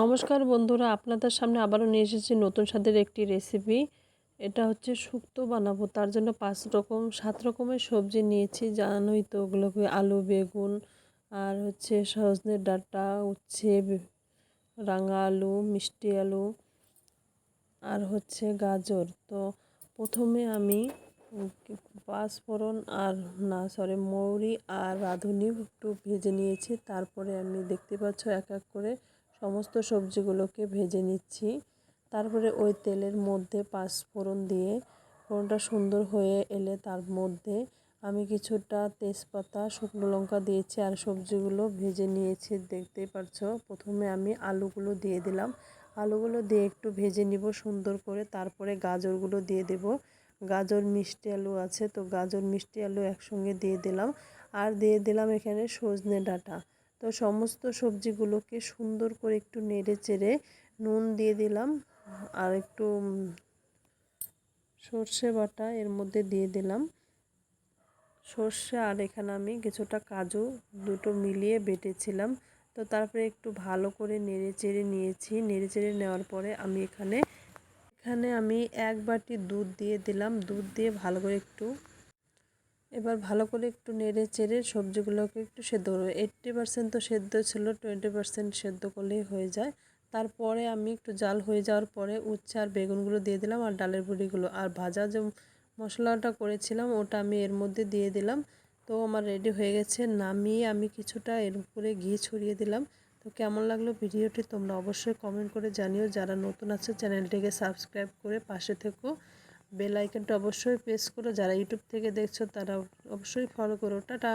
নমস্কার বন্ধুরা, আপনাদের সামনে আবারও নিয়ে এসেছি নতুন স্বাদের একটি রেসিপি এটা হচ্ছে শুক্তো বানাবো, তার জন্য পাঁচ রকম, সাত রকমের সবজি নিয়েছি, জানোই তো ওগুলোকে আলু, বেগুন, আর হচ্ছে সজনের ডাঁটা, উচ্ছে, রাঙা আলু, মিষ্টি আলু, আর হচ্ছে গাজর। তো প্রথমে আমি পাঁচফোড়ন আর, না সরি মৌরি আর রাঁধুনি একটু ভেজে নিয়েছি, তারপরে আমি দেখতে পাচ্ছ এক এক করে সমস্ত সবজিগুলোকে ভেজে নিচ্ছি। তারপরে ওই তেলের মধ্যে পাঁচফোড়ন দিয়ে ফোড়নটা সুন্দর হয়ে এলে তার মধ্যে আমি কিছুটা তেজপাতা, শুকনো লঙ্কা দিয়েছি আর সবজিগুলো ভেজে নিয়েছি। দেখতেই পারছ, প্রথমে আমি আলুগুলো দিয়ে দিলাম। আলুগুলো দিয়ে একটু ভেজে নিব সুন্দর করে। তারপরে গাজরগুলো দিয়ে দেব। গাজর, মিষ্টি আলু আছে, তো গাজর, মিষ্টি আলু একসঙ্গে দিয়ে দিলাম। আর দিয়ে দিলাম এখানে সজনে ডাঁটা। তো সমস্ত সবজিগুলোকে সুন্দর করে একটু নেড়ে চেড়ে নুন দিয়ে দিলাম। আর একটু সর্ষে বাটা এর মধ্যে দিয়ে দিলাম। সর্ষে আর এখানে আমি কিছুটা কাজু দুটো মিলিয়ে বেটেছিলাম। তো তারপরে একটু ভালো করে নেড়ে চেড়ে নিয়েছি। নেড়ে চেড়ে নেওয়ার পরে আমি এখানে এখানে আমি এক বাটি দুধ দিয়ে দিলাম। দুধ দিয়ে ভালো করে একটু এবার ভালো করে একটু নেড়ে চেড়ে সবজিগুলোকে একটু সেদ্ধ করব এইট্টি পার্সেন্ট তো সেদ্ধ ছিল টোয়েন্টি পার্সেন্ট সেদ্ধ করলেই হয়ে যায়। তারপরে আমি একটু জাল হয়ে যাওয়ার পরে উচ্ছে আর বেগুনগুলো দিয়ে দিলাম আর ডালের বড়িগুলো আর ভাজা যে মশলাটা করেছিলাম, ওটা আমি এর মধ্যে দিয়ে দিলাম। তো আমার রেডি হয়ে গেছে। নামিয়ে আমি কিছুটা এর উপরে ঘি ছড়িয়ে দিলাম। তো কেমন লাগল ভিডিওটি তোমরা অবশ্যই কমেন্ট করে জানিও। যারা নতুন আছে, চ্যানেলটিকে সাবস্ক্রাইব করে পাশে থেকো। বেল আইকনটা অবশ্যই প্রেস করো। যারা ইউটিউব থেকে দেখছ তারা অবশ্যই ফলো করো। টাটা!